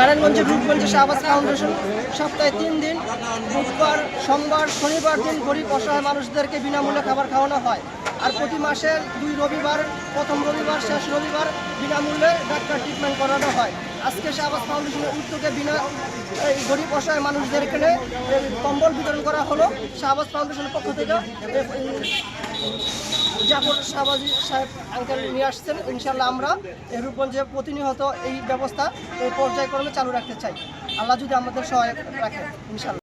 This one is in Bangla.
নারায়ণগঞ্জের রূপগঞ্জে শাহবাজ ফাউন্ডেশন। সপ্তাহে তিন দিন, বুধবার, সোমবার, শনিবার দিন গরিব অসহায় মানুষদেরকে বিনামূল্যে খাবার খাওয়ানো হয়। আর প্রতি মাসের দুই রবিবার, প্রথম রবিবার, শেষ রবিবার বিনামূল্যে ডাক্তার ট্রিটমেন্ট করানো হয়। আজকে শাহবাজ ফাউন্ডেশনের উদ্যোগে বিনা গরিব অসহায় মানুষদেরকে কম্বল বিতরণ করা হলো। শাহবাজ ফাউন্ডেশনের পক্ষ থেকে জাফর শাহবাজি সাহেব আঙ্কেল নিয়ে আসছেন ইনশাল্লাহ আমরা এই রূপগঞ্জে প্রতিনিয়ত এই ব্যবস্থা এই পর্যায়ক্রমে চালু রাখতে চাই। আল্লাহ যদি আমাদের সহায়ক রাখেন ইনশাল্লাহ